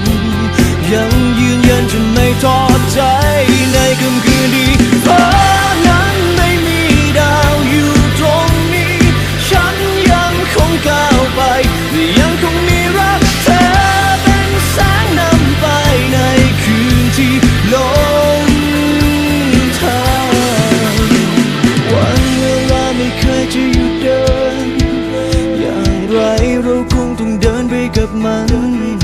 นยังยืนยันจะไม่ทอดใจในค่ำคืนดีเพราะนั้นไม่มีดาวอยู่ตรงนี้ ฉันยังคงก้าวไปยังคงมีรักเธอเป็นแสงนำไปในคืนที่ลงทางวันเวลาไม่เคยจะหยุดเดิน อย่างไรเราคงต้องเดินไปกับมัน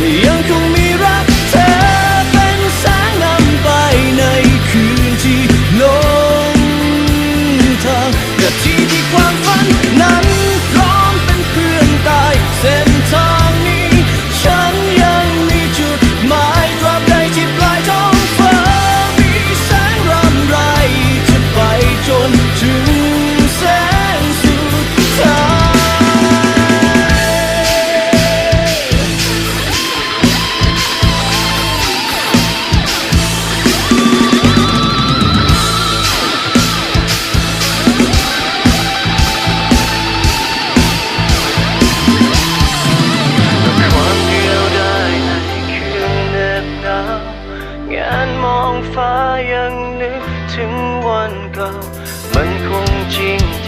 ไ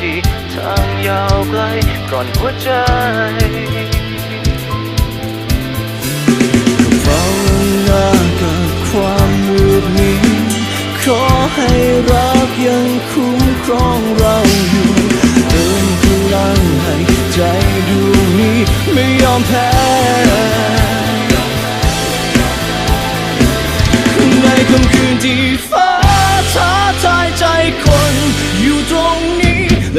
ที่ทางยาวไกลก่อนหัวใจเฝ้าหน้ากับความมืดมิดขอให้รักยังคุ้มครองเราอยู่เติมพลังให้ใจดวงนี้ไม่ยอมแพ้